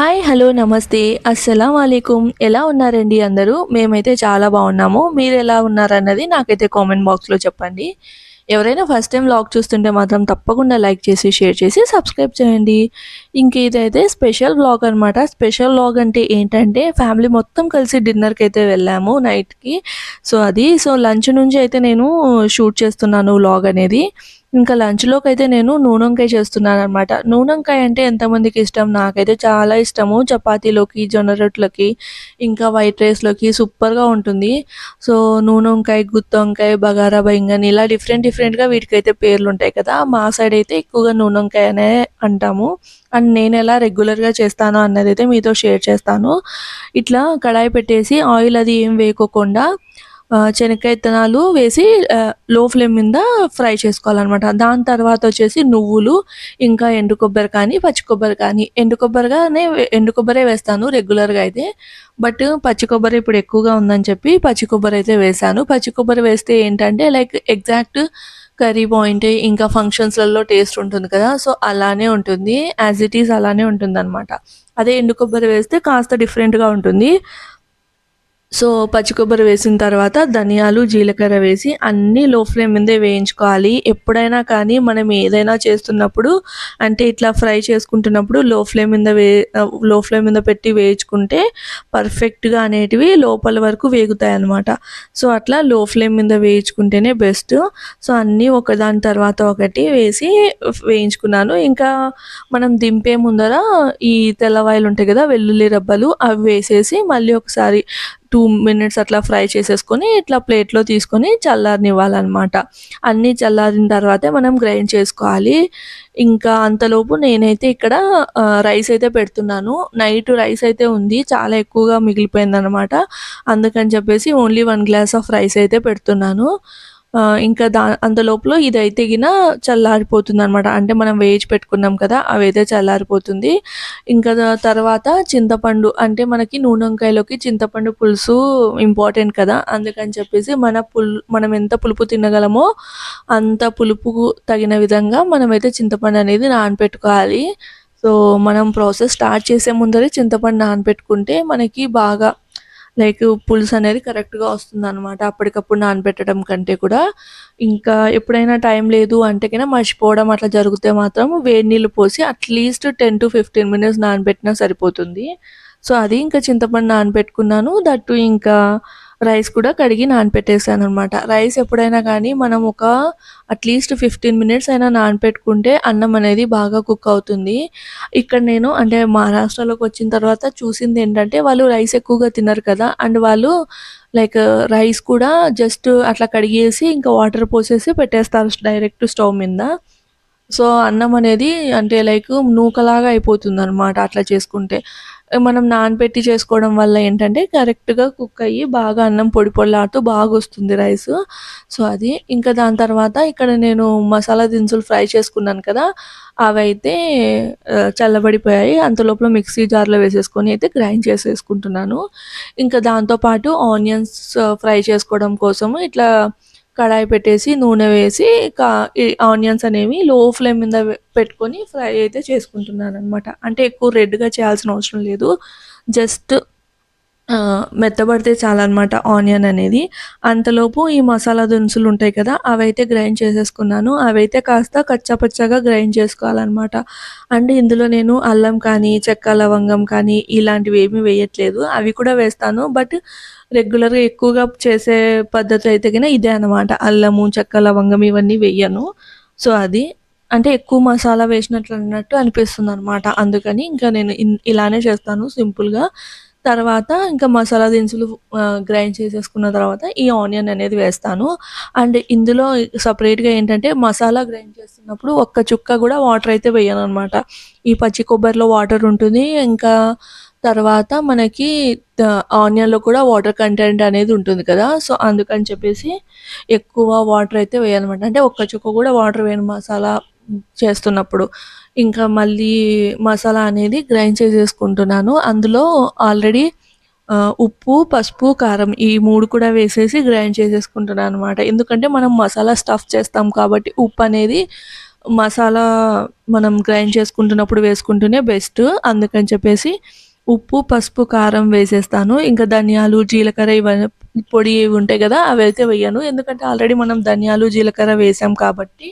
Hi hello నమస్తే. అస్సలం వాలేకుమ్ ఎలా ఉన్నారండి అందరూ? మేమైతే చాలా బాగున్నాము. మీరు ఎలా ఉన్నారన్నది నాకైతే కామెంట్ బాక్స్లో చెప్పండి. ఎవరైనా ఫస్ట్ టైం వ్లాగ్ చూస్తుంటే మాత్రం తప్పకుండా లైక్ చేసి షేర్ చేసి సబ్స్క్రైబ్ చేయండి. ఇంక ఇదైతే స్పెషల్ వ్లాగ్ అనమాట స్పెషల్ వ్లాగ్ అంటే ఏంటంటే ఫ్యామిలీ మొత్తం కలిసి డిన్నర్కి అయితే వెళ్ళాము నైట్కి. సో అది. సో లంచ్ నుంచి అయితే నేను షూట్ చేస్తున్నాను వ్లాగ్ అనేది. ఇంకా లంచ్లోకి అయితే నేను నూనెంకాయ చేస్తున్నాను అనమాట నూనెంకాయ అంటే ఎంతమందికి ఇష్టం? నాకైతే చాలా ఇష్టము. చపాతీలోకి జొన్న రొట్టెలకి ఇంకా వైట్ రైస్లోకి సూపర్గా ఉంటుంది. సో నూనెంకాయ గుత్తొంకాయ బగారా బైంగన్ ఇలా డిఫరెంట్ డిఫరెంట్గా వీటికైతే పేర్లు ఉంటాయి కదా. మా సైడ్ అయితే ఎక్కువగా నూనెంకాయ అనే అంటాము. అండ్ నేను ఎలా రెగ్యులర్గా చేస్తాను అన్నది అయితే మీతో షేర్ చేస్తాను. ఇట్లా కడాయి పెట్టేసి ఆయిల్ అది ఏం వేయకోకుండా శనక్కాయ విత్తనాలు వేసి లో ఫ్లేమ్ మీద ఫ్రై చేసుకోవాలన్నమాట. దాని తర్వాత వచ్చేసి నువ్వులు ఇంకా ఎండు కొబ్బరి కానీ పచ్చి కొబ్బరి కానీ. ఎండు కొబ్బరిగానే ఎండు కొబ్బరే వేస్తాను రెగ్యులర్గా అయితే. బట్ పచ్చి కొబ్బరి ఇప్పుడు ఎక్కువగా ఉందని చెప్పి పచ్చి కొబ్బరి అయితే వేసాను. పచ్చి కొబ్బరి వేస్తే ఏంటంటే లైక్ ఎగ్జాక్ట్ కర్రీ పాయింట్ ఇంకా ఫంక్షన్స్లలో టేస్ట్ ఉంటుంది కదా. సో అలానే ఉంటుంది. యాజ్ ఇట్ ఈస్ అలానే ఉంటుంది అనమాట అదే ఎండు కొబ్బరి వేస్తే కాస్త డిఫరెంట్గా ఉంటుంది. సో పచ్చి కొబ్బరి వేసిన తర్వాత ధనియాలు జీలకర్ర వేసి అన్నీ లో ఫ్లేమ్ మీదే వేయించుకోవాలి. ఎప్పుడైనా కానీ మనం ఏదైనా చేస్తున్నప్పుడు అంటే ఇట్లా ఫ్రై చేసుకుంటున్నప్పుడు లో ఫ్లేమ్ మీద వే లో ఫ్లేమ్ మీద పెట్టి వేయించుకుంటే పర్ఫెక్ట్గా అనేటివి లోపల వరకు వేగుతాయి అన్నమాట సో అట్లా లో ఫ్లేమ్ మీద వేయించుకుంటేనే బెస్ట్ సో అన్నీ ఒకదాని తర్వాత ఒకటి వేసి వేయించుకున్నాను. ఇంకా మనం దింపే ముందర ఈ తెల్లవాయలు ఉంటాయి కదా వెల్లుల్లి రబ్బలు అవి వేసేసి మళ్ళీ ఒకసారి టూ మినిట్స్ అట్లా ఫ్రై చేసేసుకొని ఇట్లా ప్లేట్లో తీసుకొని చల్లారనివ్వాలన్నమాట. అన్నీ చల్లారిన తర్వాతే మనం గ్రైండ్ చేసుకోవాలి. ఇంకా అంతలోపు నేనైతే ఇక్కడ రైస్ అయితే పెడుతున్నాను. నైట్ రైస్ అయితే ఉంది. చాలా ఎక్కువగా మిగిలిపోయిందనమాట అందుకని చెప్పేసి only one glass of rice అయితే పెడుతున్నాను. ఇంకా దా అంతలోపల ఇదైతే గిన చల్లారిపోతుంది అనమాట అంటే మనం వేచి పెట్టుకున్నాం కదా అవైతే చల్లారిపోతుంది. ఇంకా తర్వాత చింతపండు అంటే మనకి నూనెంకాయలోకి చింతపండు పులుసు ఇంపార్టెంట్ కదా. అందుకని చెప్పేసి మన పుల్ మనం ఎంత పులుపు తినగలమో అంత పులుపు తగిన విధంగా మనమైతే చింతపండు అనేది నానపెట్టుకోవాలి. సో మనం ప్రాసెస్ స్టార్ట్ చేసే ముందరే చింతపండు నానపెట్టుకుంటే మనకి బాగా లైక్ పులుసు అనేది కరెక్ట్గా వస్తుంది అనమాట అప్పటికప్పుడు నానబెట్టడం కంటే కూడా. ఇంకా ఎప్పుడైనా టైం లేదు అంటే కన్నా మర్చిపోవడం అట్లా జరిగితే మాత్రం వేడి నీళ్ళు పోసి at least ten to fifteen minutes నానబెట్టినా సరిపోతుంది. సో అది ఇంకా చింతపండు నానబెట్టుకున్నాను. దట్టు ఇంకా రైస్ కూడా కడిగి నానపెట్టేసాను అనమాట రైస్ ఎప్పుడైనా కానీ మనం ఒక అట్లీస్ట్ ఫిఫ్టీన్ మినిట్స్ అయినా నానపెట్టుకుంటే అన్నం అనేది బాగా కుక్ అవుతుంది. ఇక్కడ నేను అంటే మహారాష్ట్రలోకి వచ్చిన తర్వాత చూసింది ఏంటంటే వాళ్ళు రైస్ ఎక్కువగా తినరు కదా అండ్ వాళ్ళు లైక్ రైస్ కూడా జస్ట్ అట్లా కడిగేసి ఇంకా వాటర్ పోసేసి పెట్టేస్తారు డైరెక్ట్ స్టవ్ మీద. సో అన్నం అనేది అంటే లైక్ నూకలాగా అయిపోతుంది అనమాట అట్లా చేసుకుంటే. మనం నానబెట్టి చేసుకోవడం వల్ల ఏంటంటే కరెక్ట్గా కుక్ అయ్యి బాగా అన్నం పొడి పొడిలాడుతూ బాగా వస్తుంది రైస్ సో అది ఇంకా దాని తర్వాత ఇక్కడ నేను మసాలా దినుసులు ఫ్రై చేసుకున్నాను కదా అవి అయితే చల్లబడిపోయాయి. అంత లోపల మిక్సీ జార్లో వేసేసుకొని అయితే గ్రైండ్ చేసేసుకుంటున్నాను. ఇంకా దాంతోపాటు ఆనియన్స్ ఫ్రై చేసుకోవడం కోసం ఇట్లా కడాయి పెట్టేసి నూనె వేసి కా ఆనియన్స్ అనేవి లో ఫ్లేమ్ మీద పెట్టుకొని ఫ్రై అయితే చేసుకుంటున్నాను అనమాట అంటే ఎక్కువ రెడ్గా చేయాల్సిన అవసరం లేదు. జస్ట్ మెత్తబడితే చాలన్నమాట ఆనియన్ అనేది. అంతలోపు ఈ మసాలా దినుసులు ఉంటాయి కదా అవైతే గ్రైండ్ చేసేసుకున్నాను. అవైతే కాస్త కచ్చాపచ్చాగా గ్రైండ్ చేసుకోవాలన్నమాట. అండ్ ఇందులో నేను అల్లం కానీ చెక్క లవంగం కానీ ఇలాంటివి ఏమీ వేయట్లేదు. అవి కూడా వేస్తాను. బట్ రెగ్యులర్గా ఎక్కువగా చేసే పద్ధతి అయితే కన్నా ఇదే అనమాట అల్లము చెక్క లవంగం ఇవన్నీ వేయను. సో అది. అంటే ఎక్కువ మసాలా వేసినట్లు అన్నట్టు అనిపిస్తుంది అనమాట అందుకని ఇంకా నేను ఇన్- ఇలానే చేస్తాను సింపుల్గా. తర్వాత ఇంకా మసాలా దినుసులు గ్రైండ్ చేసేసుకున్న తర్వాత ఈ ఆనియన్ అనేది వేస్తాను. అండ్ ఇందులో సపరేట్గా ఏంటంటే మసాలా గ్రైండ్ చేస్తున్నప్పుడు ఒక్క చుక్క కూడా వాటర్ అయితే వేయను అనమాట ఈ పచ్చి కొబ్బరిలో వాటర్ ఉంటుంది. ఇంకా తర్వాత మనకి ఆనియన్లో కూడా వాటర్ కంటెంట్ అనేది ఉంటుంది కదా. సో అందుకని చెప్పేసి ఎక్కువ వాటర్ అయితే వేయాలన్నమాట అంటే ఒక్క చుక్క కూడా వాటర్ వేయను. మసాలా చేస్తున్నప్పుడు. ఇంకా మళ్ళీ మసాలా అనేది గ్రైండ్ చేసేసుకుంటున్నాను. అందులో ఆల్రెడీ ఉప్పు పసుపు కారం ఈ మూడు కూడా వేసేసి గ్రైండ్ చేసేసుకుంటున్నాను అనమాట ఎందుకంటే మనం మసాలా స్టఫ్ చేస్తాం కాబట్టి ఉప్పు అనేది మసాలా మనం గ్రైండ్ చేసుకుంటున్నప్పుడు వేసుకుంటూనే బెస్ట్. అందుకని చెప్పేసి ఉప్పు పసుపు కారం వేసేస్తాను. ఇంకా ధనియాలు జీలకర్ర ఇవన్నీ పొడి ఇవి ఉంటాయి కదా అవి అయితే వేయను. ఎందుకంటే ఆల్రెడీ మనం ధనియాలు జీలకర్ర వేసాం కాబట్టి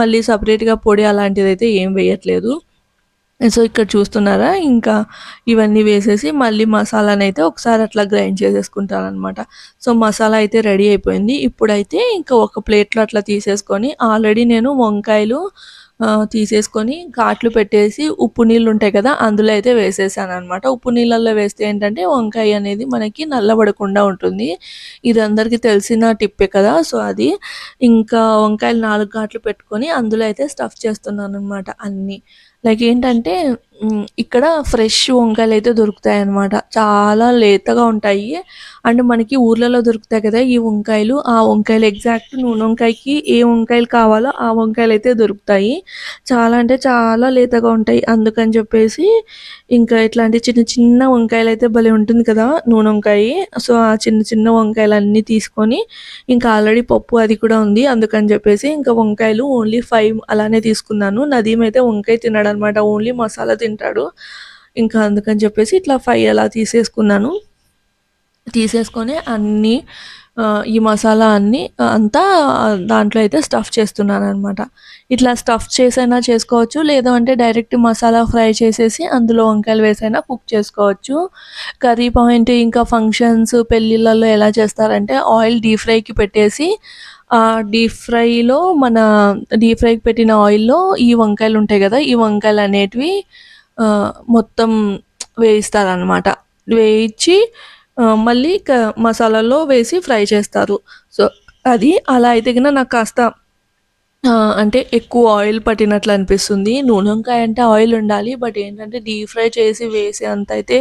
మళ్ళీ సపరేట్గా పొడి అలాంటిది అయితే ఏం వేయట్లేదు. సో ఇక్కడ చూస్తున్నారా? ఇంకా ఇవన్నీ వేసేసి మళ్ళీ మసాలాని అయితే ఒకసారి అట్లా గ్రైండ్ చేసేసుకుంటాను అనమాట సో మసాలా అయితే రెడీ అయిపోయింది. ఇప్పుడైతే ఇంకా ఒక ప్లేట్లో అట్లా తీసేసుకొని ఆల్రెడీ నేను వంకాయలు తీసేసుకొని ఘాట్లు పెట్టేసి ఉప్పు నీళ్ళు ఉంటాయి కదా అందులో అయితే వేసేసాను అనమాట ఉప్పు నీళ్ళల్లో వేస్తే ఏంటంటే వంకాయ అనేది మనకి నల్లబడకుండా ఉంటుంది. ఇది అందరికీ తెలిసిన టిప్పే కదా సో అది ఇంకా వంకాయలు నాలుగు ఘాట్లు పెట్టుకొని అందులో అయితే స్టఫ్ చేస్తున్నాను అనమాట అన్నీ. లైక్ ఏంటంటే ఇక్కడ ఫ్రెష్ వంకాయలు అయితే దొరుకుతాయి అన్నమాట చాలా లేతగా ఉంటాయి. అండ్ మనకి ఊర్లలో దొరుకుతాయి కదా ఈ వంకాయలు. ఆ వంకాయలు ఎగ్జాక్ట్ నూనె వంకాయకి ఏ వంకాయలు కావాలో ఆ వంకాయలు అయితే దొరుకుతాయి. చాలా అంటే చాలా లేతగా ఉంటాయి. అందుకని చెప్పేసి ఇంకా ఇట్లాంటి చిన్న చిన్న వంకాయలు అయితే భలే ఉంటుంది కదా నూనె వంకాయ. సో ఆ చిన్న చిన్న వంకాయలు అన్నీ తీసుకొని ఇంకా ఆల్రెడీ పప్పు అది కూడా ఉంది. అందుకని చెప్పేసి ఇంకా వంకాయలు ఓన్లీ ఫైవ్ అలానే తీసుకున్నాను. నదీం అయితే వంకాయ తిన్నాడు అనమాట ఓన్లీ మసాలా తింటాడు. ఇంకా అందుకని చెప్పేసి ఇట్లా ఫైవ్ అలా తీసేసుకున్నాను. తీసేసుకొని అన్నీ ఈ మసాలా అన్నీ అంతా దాంట్లో అయితే స్టఫ్ చేస్తున్నాను అనమాట ఇట్లా స్టఫ్ చేసైనా చేసుకోవచ్చు లేదు అంటే డైరెక్ట్ మసాలా ఫ్రై చేసేసి అందులో వంకాయలు వేసైనా కుక్ చేసుకోవచ్చు. కర్రీ పాయింట్ ఇంకా ఫంక్షన్స్ పెళ్ళిళ్ళలో ఎలా చేస్తారంటే ఆయిల్ డీప్ ఫ్రైకి పెట్టేసి డీప్ ఫ్రైలో మన డీప్ ఫ్రైకి పెట్టిన ఆయిల్లో ఈ వంకాయలు ఉంటాయి కదా ఈ వంకాయలు అనేటివి మొత్తం వేయిస్తారనమాట వేయించి మళ్ళీ క మసాలాలో వేసి ఫ్రై చేస్తారు. సో అది అలా అయితే కన్నా నాకు కాస్త అంటే ఎక్కువ ఆయిల్ పట్టినట్లు అనిపిస్తుంది. నూనె వంకాయ అంటే ఆయిల్ ఉండాలి బట్ ఏంటంటే డీప్ ఫ్రై చేసి వేసే అంత అయితే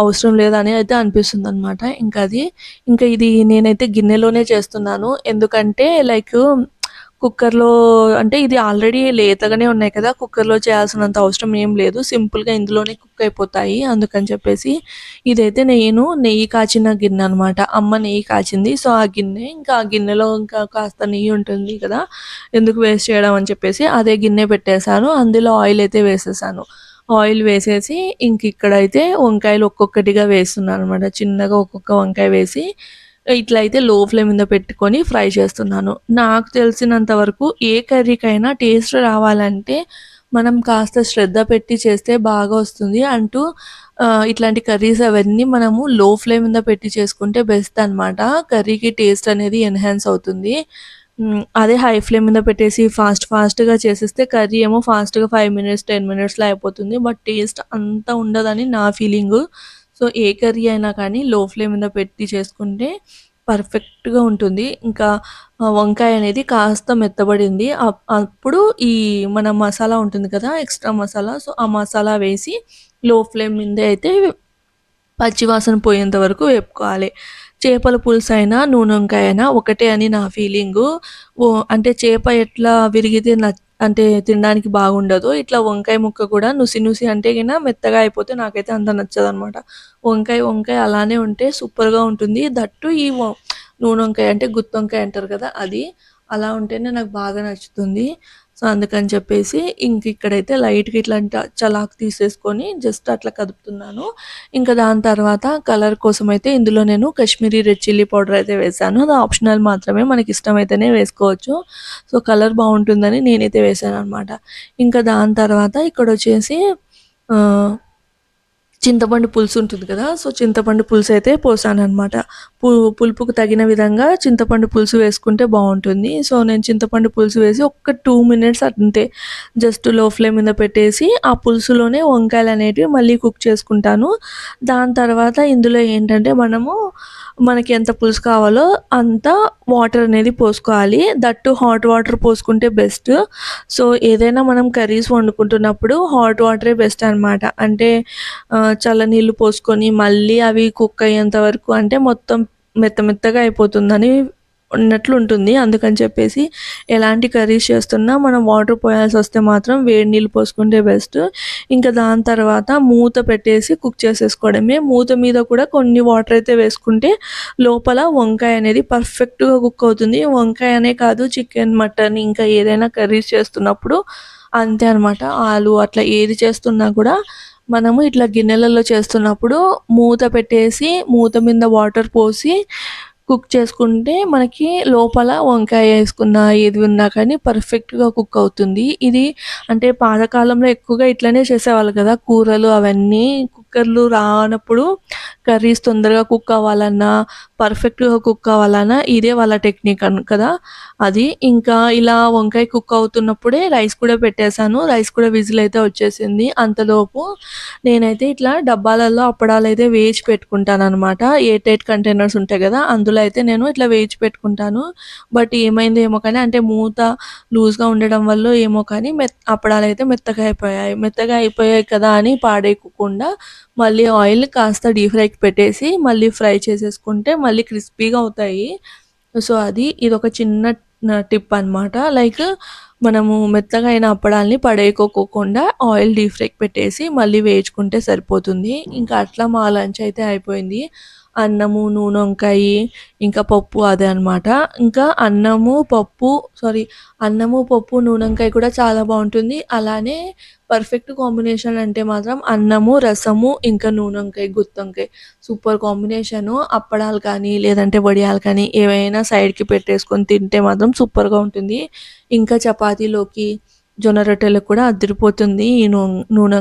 అవసరం లేదని అయితే అనిపిస్తుంది అనమాట ఇంకా అది ఇంకా ఇది నేనైతే గిన్నెలోనే చేస్తున్నాను. ఎందుకంటే లైక్ కుక్కర్లో అంటే ఇది ఆల్రెడీ లేతగానే ఉన్నాయి కదా కుక్కర్లో చేయాల్సినంత అవసరం ఏం లేదు. సింపుల్గా ఇందులోనే కుక్ అయిపోతాయి. అందుకని చెప్పేసి ఇదైతే నేను నెయ్యి కాచిన గిన్నె అనమాట అమ్మ నెయ్యి కాచింది. సో ఆ గిన్నె ఇంకా ఆ గిన్నెలో ఇంకా కాస్త నెయ్యి ఉంటుంది కదా ఎందుకు వేస్ట్ చేయడం అని చెప్పేసి అదే గిన్నె పెట్టేశాను. అందులో ఆయిల్ అయితే వేసేసాను ఆయిల్ వేసేసి ఇంక ఇక్కడైతే వంకాయలు ఒక్కొక్కటిగా వేస్తున్నాను అనమాట చిన్నగా ఒక్కొక్క వంకాయ వేసి ఇట్లా అయితే లో ఫ్లేమ్ మీద పెట్టుకొని ఫ్రై చేస్తున్నాను. నాకు తెలిసినంత వరకు ఏ కర్రీకైనా టేస్ట్ రావాలంటే మనం కాస్త శ్రద్ధ పెట్టి చేస్తే బాగా వస్తుంది. అంటూ ఇట్లాంటి కర్రీస్ అవన్నీ మనము లో ఫ్లేమ్ మీద పెట్టి చేసుకుంటే బెస్ట్ అనమాట కర్రీకి టేస్ట్ అనేది ఎన్హాన్స్ అవుతుంది. అదే హై ఫ్లేమ్ మీద పెట్టేసి ఫాస్ట్ ఫాస్ట్గా చేసేస్తే కర్రీ ఏమో ఫాస్ట్గా ఫైవ్ మినిట్స్ టెన్ మినిట్స్లో అయిపోతుంది. బట్ టేస్ట్ అంత ఉండదని నా ఫీలింగు. సో ఏ కర్రీ అయినా కానీ లో ఫ్లేమ్ మీద పెట్టి చేసుకుంటే పర్ఫెక్ట్గా ఉంటుంది. ఇంకా వంకాయ అనేది కాస్త మెత్తబడింది. అప్పుడు ఈ మన మసాలా ఉంటుంది కదా ఎక్స్ట్రా మసాలా సో ఆ మసాలా వేసి లో ఫ్లేమ్ మీద అయితే పచ్చివాసన పోయేంత వరకు వేపుకోవాలి. చేపల పులుసు అయినా నూనె వంకాయ అయినా ఒకటే అని నా ఫీలింగు. ఓ అంటే చేప ఎట్లా విరిగితే అంటే తినడానికి బాగుండదు. ఇట్లా వంకాయ ముక్క కూడా నుసి నుసి అంటే కన్నా మెత్తగా అయిపోతే నాకైతే అంత నచ్చదు అనమాట వంకాయ వంకాయ అలానే ఉంటే సూపర్గా ఉంటుంది. దట్టు ఈ నూనె వంకాయ అంటే గుత్తి వంకాయ అంటారు కదా అది. అలా ఉంటేనే నాకు బాగా నచ్చుతుంది. సో అందుకని చెప్పేసి ఇంక ఇక్కడైతే లైట్గా ఇట్లాంటి చలాక్ తీసేసుకొని జస్ట్ అట్లా కదుపుతున్నాను. ఇంకా దాని తర్వాత కలర్ కోసం అయితే ఇందులో నేను కాశ్మీరీ రెడ్ చిల్లీ పౌడర్ అయితే వేసాను. అది ఆప్షనల్ మాత్రమే మనకి ఇష్టమైతేనే వేసుకోవచ్చు. సో కలర్ బాగుంటుందని నేనైతే వేసాను అనమాట ఇంకా దాని తర్వాత ఇక్కడ వచ్చేసి చింతపండు పులుసు ఉంటుంది కదా సో చింతపండు పులుసు అయితే పోసాను అనమాట పు పులుపుకు తగిన విధంగా చింతపండు పులుసు వేసుకుంటే బాగుంటుంది. సో నేను చింతపండు పులుసు వేసి ఒక్క టూ మినిట్స్ అంతే జస్ట్లో ఫ్లేమ్ మీద పెట్టేసి ఆ పులుసులోనే వంకాయలు అనేటివి మళ్ళీ కుక్ చేసుకుంటాను. దాని తర్వాత ఇందులో ఏంటంటే మనము మనకి ఎంత పులుసు కావాలో అంత వాటర్ అనేది పోసుకోవాలి. దట్టు హాట్ వాటర్ పోసుకుంటే బెస్ట్. సో ఏదైనా మనం కర్రీస్ వండుకుంటున్నప్పుడు హాట్ వాటరే బెస్ట్ అనమాట అంటే చల్ల నీళ్ళు పోసుకొని మళ్ళీ అవి కుక్ అయ్యేంత వరకు అంటే మొత్తం మెత్త మెత్తగా అయిపోతుందని ఉన్నట్లు ఉంటుంది అందుకని చెప్పేసి ఎలాంటి కర్రీస్ చేస్తున్నా మనం వాటర్ పోయాల్సి వస్తే మాత్రం వేడి నీళ్ళు పోసుకుంటే బెస్ట్. ఇంకా దాని తర్వాత మూత పెట్టేసి కుక్ చేసేసుకోవడమే. మూత మీద కూడా కొన్ని వాటర్ అయితే వేసుకుంటే లోపల వంకాయ అనేది పర్ఫెక్ట్గా కుక్ అవుతుంది. వంకాయ అనే కాదు చికెన్ మటన్ ఇంకా ఏదైనా కర్రీస్ చేస్తున్నప్పుడు అంతే అనమాట ఆలు అట్లా ఏది చేస్తున్నా కూడా మనము ఇట్లా గిన్నెలలో చేస్తున్నప్పుడు మూత పెట్టేసి మూత మీద వాటర్ పోసి కుక్ చేసుకుంటే మనకి లోపల వంకాయ వేసుకున్న ఏది ఉన్నా కానీ పర్ఫెక్ట్గా కుక్ అవుతుంది. ఇది అంటే పాతకాలంలో ఎక్కువగా ఇట్లనే చేసేవాళ్ళు కదా కూరలు అవన్నీ కుక్కర్లు రానప్పుడు కర్రీస్ తొందరగా కుక్ అవ్వాలన్నా పర్ఫెక్ట్గా కుక్ అవ్వాలన్నా ఇదే వాళ్ళ టెక్నిక్ అను కదా? అది ఇంకా ఇలా వంకాయ కుక్ అవుతున్నప్పుడే రైస్ కూడా పెట్టేశాను. రైస్ కూడా విజిల్ అయితే వచ్చేసింది. అంతలోపు నేనైతే ఇట్లా డబ్బాలలో అప్పడాలు అయితే వేచి పెట్టుకుంటాను అనమాట ఏ టైట్ కంటైనర్స్ ఉంటాయి కదా అందులో అయితే నేను ఇట్లా వేచి పెట్టుకుంటాను. బట్ ఏమైంది ఏమో కానీ అంటే మూత లూజ్గా ఉండడం వల్ల ఏమో కానీ మెత్ అప్పడాలు అయితే మెత్తగా అయిపోయాయి. మెత్తగా అయిపోయాయి కదా అని పాడేయకుండా మళ్ళీ ఆయిల్ కాస్త డీప్ ఫ్రైకి పెట్టేసి మళ్ళీ ఫ్రై చేసేసుకుంటే మళ్ళీ క్రిస్పీగా అవుతాయి. సో అది ఇది ఒక చిన్న టిప్ అనమాట లైక్ మనము మెత్తగా అయిన అప్పడాల్ని పడేయకోకుండా ఆయిల్ డీప్ ఫ్రైకి పెట్టేసి మళ్ళీ వేయించుకుంటే సరిపోతుంది. ఇంకా అట్లా మా లంచ్ అయితే అయిపోయింది. అన్నము నూనె వంకాయ ఇంకా పప్పు అదే అనమాట ఇంకా అన్నము పప్పు సారీ అన్నము పప్పు నూనె వంకాయ కూడా చాలా బాగుంటుంది. అలానే పర్ఫెక్ట్ కాంబినేషన్ అంటే మాత్రం అన్నము రసము ఇంకా నూనె వంకాయ గుత్తి వంకాయ. సూపర్ కాంబినేషను అప్పడాలు కానీ లేదంటే వడియాలు కానీ ఏవైనా సైడ్కి పెట్టేసుకొని తింటే మాత్రం సూపర్గా ఉంటుంది. ఇంకా చపాతీలోకి జొన్న రొట్టెలకు కూడా అదిరిపోతుంది ఈ నూ నూనె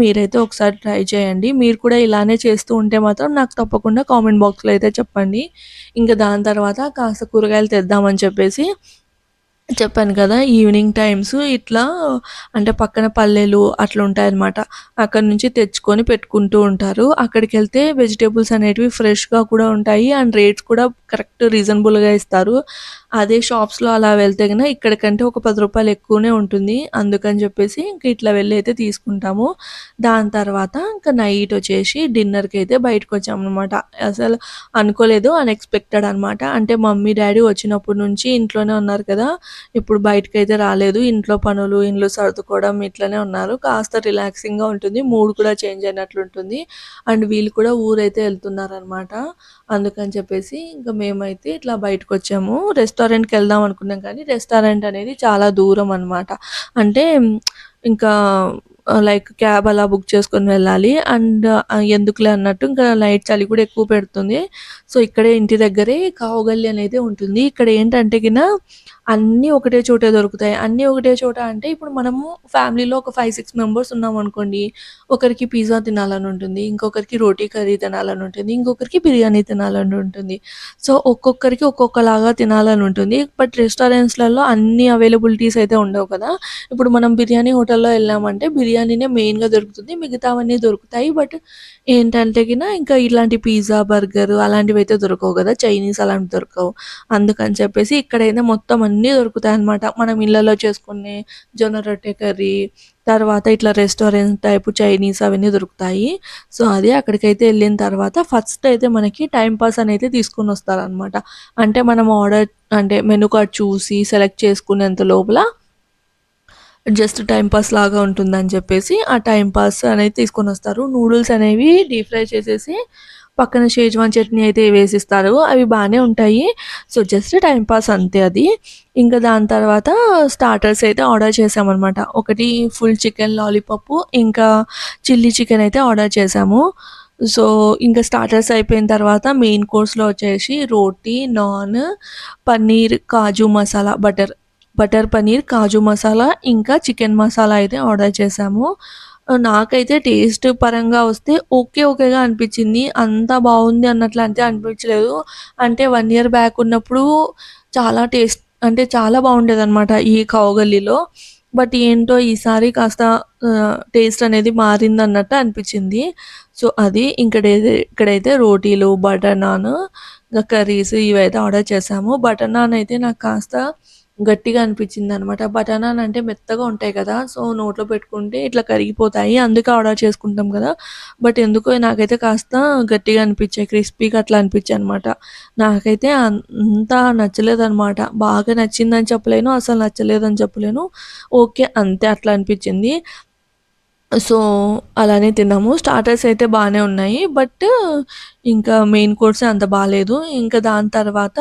మీరైతే ఒకసారి ట్రై చేయండి. మీరు కూడా ఇలానే చేస్తూ ఉంటే మాత్రం నాకు తప్పకుండా కామెంట్ బాక్స్లో అయితే చెప్పండి. ఇంకా దాని తర్వాత కాస్త కూరగాయలు తెద్దామని చెప్పేసి చెప్పాను కదా ఈవినింగ్ టైమ్స్ ఇట్లా అంటే పక్కన పల్లెలు అట్లా ఉంటాయన్నమాట. అక్కడ నుంచి తెచ్చుకొని పెట్టుకుంటూ ఉంటారు. అక్కడికి వెళ్తే వెజిటేబుల్స్ అనేటివి ఫ్రెష్గా కూడా ఉంటాయి. అండ్ రేట్స్ కూడా కరెక్ట్ రీజనబుల్గా ఇస్తారు. అదే షాప్స్లో అలా వెళ్తే కన్నా ఇక్కడికంటే ఒక పది రూపాయలు ఎక్కువనే ఉంటుంది. అందుకని చెప్పేసి ఇంక ఇట్లా వెళ్ళి అయితే తీసుకుంటాము. దాని తర్వాత ఇంకా నైట్ వచ్చేసి డిన్నర్కి అయితే బయటకు వచ్చామన్నమాట. అసలు అనుకోలేదు అన్ఎక్స్పెక్టెడ్ అనమాట అంటే మమ్మీ డాడీ వచ్చినప్పటి నుంచి ఇంట్లోనే ఉన్నారు కదా ఇప్పుడు బయటకు అయితే రాలేదు. ఇంట్లో పనులు ఇంట్లో సర్దుకోవడం ఇట్లనే ఉన్నారు. కాస్త రిలాక్సింగ్గా ఉంటుంది. మూడ్ కూడా చేంజ్ అయినట్లు ఉంటుంది అండ్ వీళ్ళు కూడా ఊరైతే వెళ్తున్నారు అనమాట అందుకని చెప్పేసి ఇంకా మేమైతే ఇట్లా బయటకు వచ్చాము రెస్టారెంట్కి వెళ్దాం అనుకున్నాం కానీ రెస్టారెంట్ అనేది చాలా దూరం అనమాట అంటే ఇంకా లైక్ క్యాబ్ అలా బుక్ చేసుకొని వెళ్ళాలి. అండ్ ఎందుకులే అన్నట్టు ఇంకా నైట్ చలి కూడా ఎక్కువ పెడుతుంది. సో ఇక్కడే ఇంటి దగ్గరే కావుగల్లి అనేది ఉంటుంది. ఇక్కడ ఏంటంటే కింద అన్నీ ఒకటే చోటే దొరుకుతాయి. అన్నీ ఒకటే చోట అంటే ఇప్పుడు మనము ఫ్యామిలీలో ఒక ఫైవ్ సిక్స్ మెంబర్స్ ఉన్నాం అనుకోండి ఒకరికి పిజ్జా తినాలని ఉంటుంది ఇంకొకరికి రోటీ కర్రీ తినాలని ఉంటుంది ఇంకొకరికి బిర్యానీ తినాలని ఉంటుంది. సో ఒక్కొక్కరికి ఒక్కొక్కలాగా తినాలని ఉంటుంది. బట్ రెస్టారెంట్స్లలో అన్ని అవైలబిలిటీస్ అయితే ఉండవు కదా. ఇప్పుడు మనం బిర్యానీ హోటల్లో వెళ్ళామంటే బిర్యానీనే మెయిన్గా దొరుకుతుంది మిగతావన్నీ దొరుకుతాయి. బట్ ఏంటంటే ఇంకా ఇలాంటి పిజ్జా బర్గర్ అలాంటివి అయితే దొరకవు కదా. చైనీస్ అలాంటివి దొరకవు. అందుకని చెప్పేసి ఇక్కడైతే మొత్తం అన్నీ దొరుకుతాయి అనమాట మనం ఇళ్ళలో చేసుకునే జొన్న రొట్టె కర్రీ తర్వాత ఇట్లా రెస్టారెంట్ టైపు చైనీస్ అవన్నీ దొరుకుతాయి. సో అది అక్కడికైతే వెళ్ళిన తర్వాత ఫస్ట్ అయితే మనకి టైం పాస్ అనేది తీసుకొని వస్తారనమాట అంటే మనం ఆర్డర్ అంటే మెనూ కార్డ్ చూసి సెలెక్ట్ చేసుకునేంత లోపల జస్ట్ టైంపాస్ లాగా ఉంటుందని చెప్పేసి ఆ టైంపాస్ అనేది తీసుకొని వస్తారు. నూడిల్స్ అనేవి డీప్ ఫ్రై చేసేసి పక్కన షేజ్వాన్ చట్నీ అయితే వేసిస్తారు. అవి బాగానే ఉంటాయి. సో జస్ట్ టైంపాస్ అంతే అది. ఇంకా దాని తర్వాత స్టార్టర్స్ అయితే ఆర్డర్ చేసామన్నమాట ఒకటి ఫుల్ చికెన్ లాలీపాప్ ఇంకా చిల్లీ చికెన్ అయితే ఆర్డర్ చేసాము సో ఇంకా స్టార్టర్స్ అయిపోయిన తర్వాత మెయిన్ కోర్స్లో వచ్చేసి రోటీ నాన్ పన్నీర్ కాజు మసాలా బటర్ బటర్ పన్నీర్ కాజు మసాలా ఇంకా చికెన్ మసాలా అయితే ఆర్డర్ చేసాము నాకైతే టేస్ట్ పరంగా వస్తే ఓకే ఓకేగా అనిపించింది. అంత బాగుంది అన్నట్లు అంతే అనిపించలేదు. అంటే వన్ ఇయర్ బ్యాక్ ఉన్నప్పుడు చాలా టేస్ట్ అంటే చాలా బాగుండేది అనమాట ఈ కావుగల్లీలో బట్ ఏంటో ఈసారి కాస్త టేస్ట్ అనేది మారింది అన్నట్టు అనిపించింది. సో అది ఇంకడైతే ఇక్కడైతే రోటీలు బటర్ నాన్ కర్రీస్ ఇవైతే ఆర్డర్ చేసాము బటర్ నాన్ అయితే నాకు కాస్త గట్టిగా అనిపించింది అనమాట బటానాలు అంటే మెత్తగా ఉంటాయి కదా! సో, నోట్లో పెట్టుకుంటే ఇట్లా కరిగిపోతాయి. అందుకే ఆర్డర్ చేసుకుంటాం కదా! బట్ ఎందుకో నాకైతే కాస్త గట్టిగా అనిపించాయి. క్రిస్పీగా అట్లా అనిపించాయనమాట. నాకైతే అంత నచ్చలేదనమాట. బాగా నచ్చిందని చెప్పలేను. అసలు నచ్చలేదని చెప్పలేను. ఓకే. అంతే అట్లా అనిపించింది. సో, అలానే తిన్నాము. స్టార్టర్స్ అయితే బాగానే ఉన్నాయి. బట్ ఇంకా మెయిన్ కోర్స్ అంత బాగాలేదు ఇంకా దాని తర్వాత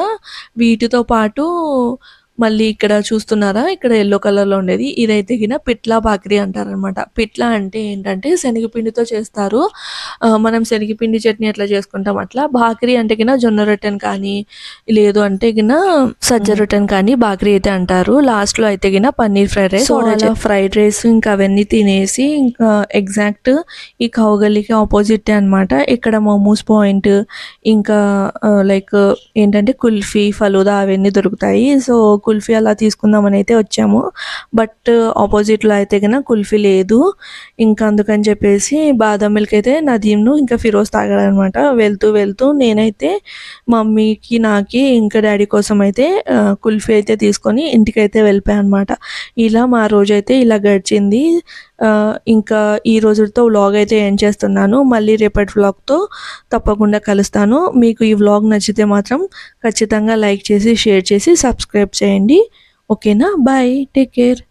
వీటితో పాటు మళ్ళీ ఇక్కడ చూస్తున్నారా? ఇక్కడ యెల్లో కలర్‌లో ఉండేది. ఇదైతే గిన పిట్లా బాకరీ అంటారనమాట. పిట్లా అంటే ఏంటంటే శనగపిండితో చేస్తారు. మనం శనగపిండి చట్నీ ఎట్లా చేసుకుంటాం అట్లా. బాకరీ అంటే గిన జొన్న రొట్టెని కానీ, లేదు అంటే గిన సజ్జ రొట్టెని కానీ బాకరీ అయితే అంటారు. లాస్ట్‌లో అయితే గిన పన్నీర్ ఫ్రైడ్ రైస్ చే ఫ్రైడ్ రైస్ ఇంకా అవన్నీ తినేసి ఇంకా ఎగ్జాక్ట్ ఈ కౌగల్లికి ఆపోజిటే అనమాట. ఇక్కడ మోమోస్ పాయింట్ ఇంకా లైక్ ఏంటంటే కుల్ఫీ, ఫలూదా అవన్నీ దొరుకుతాయి. సో, కుల్ఫీ అలా తీసుకుందామని అయితే వచ్చాము. బట్ ఆపోజిట్‌లో అయితే గిన కుల్ఫీ లేదు. ఇంకా అందుకని చెప్పేసి బాదం మిల్క్ అయితే నదీమ్‌ను ఇంకా ఫిరోజ్ తాగాడనమాట. వెళ్తూ వెళ్తూ నేనైతే మమ్మీకి, నాకి ఇంకా డాడీ కోసం అయితే కుల్ఫీ అయితే తీసుకొని ఇంటికైతే వెళ్ళిపోయానమాట. ఇలా మా రోజైతే ఇలా గడిచింది. ఇంకా ఈ రోజుతో వ్లాగ్ అయితే ఎండ్ చేస్తున్నాను. మళ్ళీ రేపటి వ్లాగ్‌తో తప్పకుండా కలుస్తాను. మీకు ఈ వ్లాగ్ నచ్చితే మాత్రం ఖచ్చితంగా లైక్ చేసి, షేర్ చేసి, సబ్స్క్రైబ్ చేయండి. ఓకేనా? బాయ్. Take care.